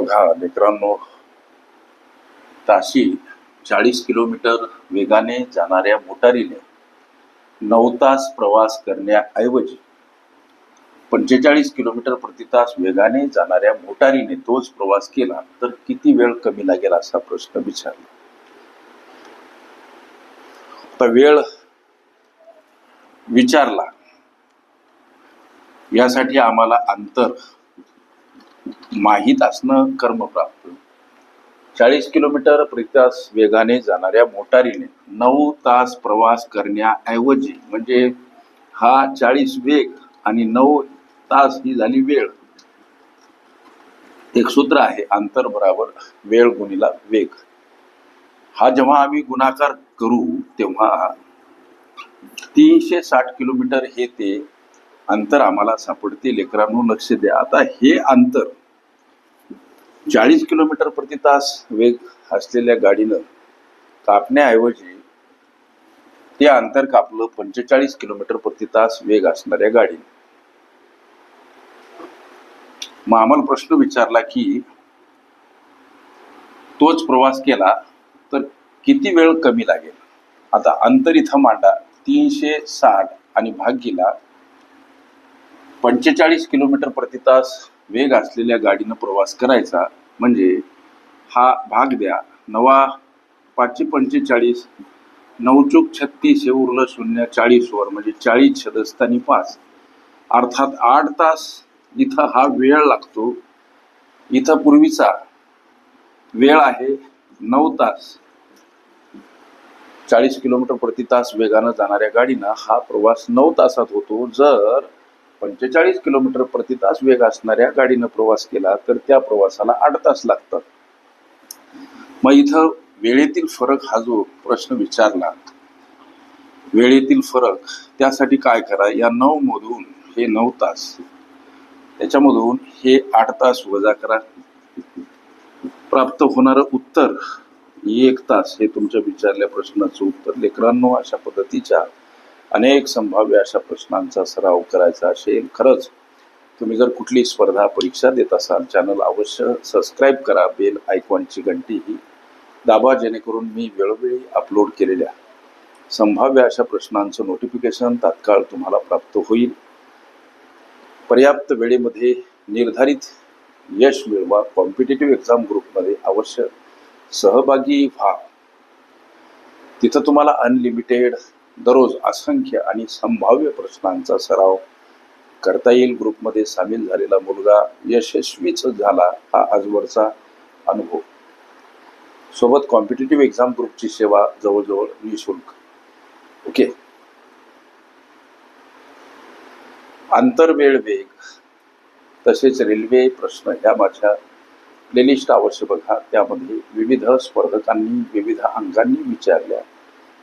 बघा लेकरांनो ताशी चाळीस किलोमीटर वेगाने जाणाऱ्या मोटारीने नऊ तास प्रवास करण्याऐवजी पंचेचाळीस किलोमीटर प्रति तास वेगाने जाणाऱ्या मोटारीने तोच प्रवास केला तर किती वेळ कमी लागेल असा प्रश्न विचारला. आता वेळ विचारला. यासाठी आम्हाला अंतर माहीत असणं कर्मप्राप्त. चाळीस किलोमीटर प्रति वेगाने जाणाऱ्या मोटारीने नऊ तास प्रवास करण्याऐवजी म्हणजे हा चाळीस वेग आणि नऊ तास ही झाली वेळ. एक सूत्र आहे अंतर बराबर वेळ गुणीला वेग. हा जेव्हा आम्ही गुणाकार करू तेव्हा तीनशे साठ किलोमीटर हे ते अंतर आम्हाला सापडते. लेकरांनो लक्ष द्या. आता हे अंतर चाळीस किलोमीटर प्रति तास वेग असलेल्या गाडीनं कापण्याऐवजी ते अंतर कापलं पंचेचाळीस किलोमीटर प्रति तास वेग असणाऱ्या गाडीनं. मग आम्हाला प्रश्न विचारला की तोच प्रवास केला तर किती वेळ कमी लागेल? आता अंतर इथं मांडा तीनशे साठ आणि भाग गेला पंचेचाळीस किलोमीटर प्रति तास वेग असलेल्या गाडीनं प्रवास करायचा म्हणजे हा भाग द्या. नवा पाचशे पंचेचाळीस नऊचूक छत्तीस हे उरलं शून्य चाळीसवर म्हणजे चाळीस छदस्तानी पाच. अर्थात आठ तास इथं हा वेळ लागतो. इथं पूर्वीचा वेळ आहे नऊ तास. चाळीस किलोमीटर प्रति तास वेगानं जाणाऱ्या गाडीनं हा प्रवास नऊ तासात होतो. जर पंचेचाळीस किलोमीटर प्रति तास वेग असणाऱ्या गाडीनं प्रवास केला तर त्या प्रवासाला आठ तास लागतात. मग इथं वेळेतील फरक हा जो प्रश्न विचारला वेळेतील फरक त्यासाठी काय करा? या नऊ मधून हे नऊ तास त्याच्यामधून हे आठ तास वजा करा. प्राप्त होणारं उत्तर एक तास हे तुमच्या विचारल्या प्रश्नाचं उत्तर. लेकरांनो अशा पद्धतीच्या अनेक संभाव्य अशा प्रश्नांचा सराव करायचा असेल खरंच. तुम्ही जर कुठली स्पर्धा परीक्षा देत असाल चॅनल अवश्य सबस्क्राईब करा बेल आयकॉनची घंटी ही. दाबा जेणेकरून मी वेळोवेळी अपलोड केलेल्या संभाव्य अशा प्रश्नांचं नोटिफिकेशन तात्काळ तुम्हाला प्राप्त होईल. पर्याप्त वेळेमध्ये निर्धारित यश मिळवा. कॉम्पिटेटिव्ह एक्झाम ग्रुपमध्ये अवश्य सहभागी व्हा. तिथं तुम्हाला अनलिमिटेड दररोज असंख्य आणि संभाव्य प्रश्नांचा सराव करता येईल. ग्रुपमध्ये सामील झालेला मुलगा यशस्वीच झाला हा आजवरचा अनुभव. सोबत कॉम्पिटेटिव्ह एक्झाम ग्रुपची सेवा जवळजवळ निशुल्क. ओके. आंतरवेळ वेग तसेच रेल्वे प्रश्न ह्या माझ्या प्लेलिस्ट अवश्य बघा. त्यामध्ये विविध स्पर्धकांनी विविध अंगांनी विचारल्या.